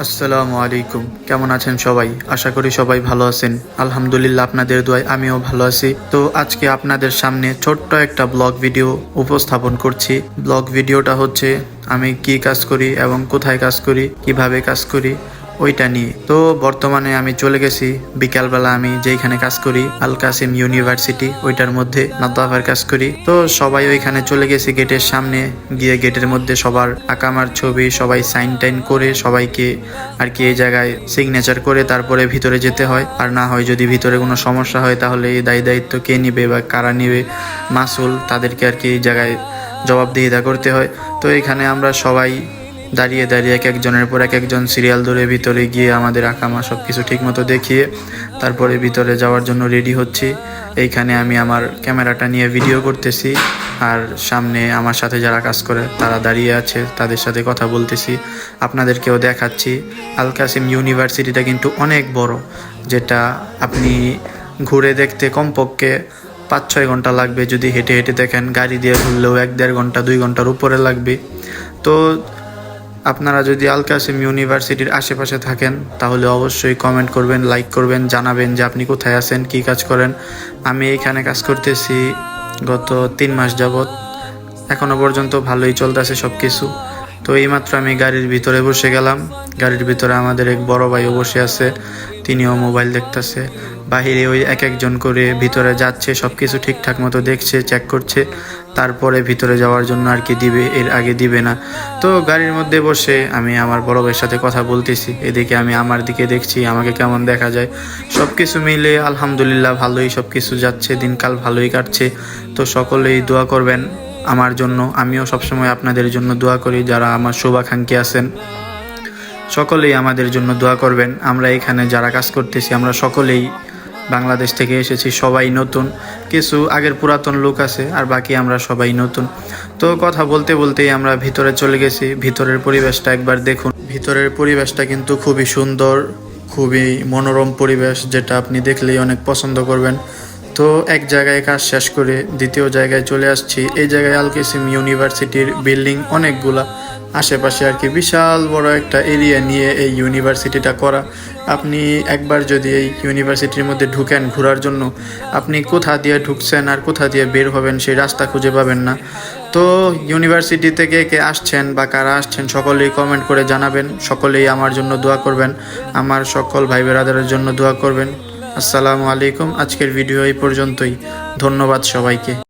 আসসালামু আলাইকুম। কেমন আছেন সবাই? আশা করি সবাই ভালো আছেন। আলহামদুলিল্লাহ আপনাদের দোয়ায় আমিও ভালো আছি। তো আজকে আপনাদের সামনে ছোট্ট একটা ব্লগ ভিডিও উপস্থাপন করছি। ব্লগ ভিডিওটা হচ্ছে, আমি কি কাজ করি এবং কোথায় কাজ করি, কীভাবে কাজ করি ওইটা নিয়ে। তো বর্তমানে আমি চলে গেছি। বিকালবেলা আমি যেখানে কাজ করি, আল কাসিম ইউনিভার্সিটি, ওইটার মধ্যে নাদ্দাফার কাজ করি। তো সবাই ওইখানে চলে গেছি গেটের সামনে। গিয়ে গেটের মধ্যে সবার আকামার ছবি, সবাই সাইন টাইন করে সবাইকে আর কি এই জায়গায় সিগনেচার করে তারপরে ভিতরে যেতে হয়। আর না হয় যদি ভিতরে কোনো সমস্যা হয়, তাহলে এই দায়ী দায়িত্ব কে নিবে বা কারা নিবে? মাসুল তাদেরকে আর কি এই জায়গায় জবাবদিহিতা করতে হয়। তো এখানে আমরা সবাই দাঁড়িয়ে দাঁড়িয়ে এক একজনের পর এক একজন সিরিয়াল ধরে ভিতরে গিয়ে আমাদের আকামা সব কিছু ঠিকমতো দেখিয়ে তারপরে ভিতরে যাওয়ার জন্য রেডি হচ্ছি। এইখানে আমি আমার ক্যামেরাটা নিয়ে ভিডিও করতেছি আর সামনে আমার সাথে যারা কাজ করে তারা দাঁড়িয়ে আছে, তাদের সাথে কথা বলতেছি। আপনাদেরকেও দেখাচ্ছি। আল কাসিম ইউনিভার্সিটিটা কিন্তু অনেক বড়, যেটা আপনি ঘুরে দেখতে কমপক্ষে পাঁচ ছয় ঘণ্টা লাগবে। যদি হেঁটে হেঁটে দেখেন, গাড়ি দিয়ে ঘুরলেও এক দেড় ঘণ্টা, দুই ঘণ্টার উপরে লাগবে। তো আপনারা যদি আল কাসিম ইউনিভার্সিটির আশেপাশে থাকেন, তাহলে অবশ্যই কমেন্ট করবেন লাইক করবেন, জানাবেন যে আপনি কোথায় আছেন, কি কাজ করেন। আমি এখানে কাজ করতেছি গত তিন মাস যাবৎ। এখনও পর্যন্ত ভালোই চলতেছে সব কিছু তো এইমাত্র আমি গাড়ির ভিতরে বসে গেলাম। গাড়ির ভিতরে আমাদের এক বড় ভাইও বসে আছে, তিনিও মোবাইল দেখতেছে। বাহিরে ওই এক একজন করে ভিতরে যাচ্ছে সব কিছু ঠিকঠাক মতো দেখছে চেক করছে। তারপরে ভিতরে যাওয়ার জন্য আর কি দিবে, এর আগে দিবে না। তো গাড়ির মধ্যে বসে আমি আমার বড় ভাইয়ের সাথে কথা বলতেছি। এদিকে আমি আমার দিকে দেখছি, আমাকে কেমন দেখা যায়। সব কিছু মিলে আলহামদুলিল্লাহ ভালোই সব কিছু যাচ্ছে, দিনকাল ভালোই কাটছে। তো সকলেই দোয়া করবেন আমার জন্য। আমিও সবসময় আপনাদের জন্য দোয়া করি, যারা আমার শুভাকাঙ্ক্ষী আছেন। সকলেই আমাদের জন্য দোয়া করবেন। আমরা এখানে যারা কাজ করতেছি, আমরা সকলেই বাংলাদেশ থেকে এসেছি, সবাই নতুন। কিছু আগের পুরাতন লোক আছে আর বাকি আমরা সবাই নতুন। তো কথা বলতে বলতেই আমরা ভিতরে চলে গেছি, ভিতরের পরিবেশটা একবার দেখুন। ভিতরের পরিবেশটা কিন্তু খুবই সুন্দর, খুবই মনোরম পরিবেশ, যেটা আপনি দেখলেই অনেক পছন্দ করবেন। তো এক জায়গায় কাজ শেষ করে দ্বিতীয় জায়গায় চলে আসছি। এই জায়গায় আল কাসিম ইউনিভার্সিটির বিল্ডিং অনেকগুলা। আশেপাশে আর কি বিশাল বড় একটা এরিয়া নিয়ে এই ইউনিভার্সিটিটা করা। আপনি একবার যদি এই ইউনিভার্সিটির মধ্যে ঢুকেন ঘোরার জন্য, আপনি কোথা দিয়ে ঢুকছেন আর কোথা দিয়ে বের হবেন সেই রাস্তা খুঁজে পাবেন না। তো ইউনিভার্সিটি থেকে কে আসছেন বা কারা আসছেন সকলেই কমেন্ট করে জানাবেন। সকলেই আমার জন্য দোয়া করবেন। আমার সকল ভাই বেরাদারের জন্য দোয়া করবেন। আসসালামু আলাইকুম। আজকের ভিডিও এই পর্যন্তই। ধন্যবাদ সবাইকে।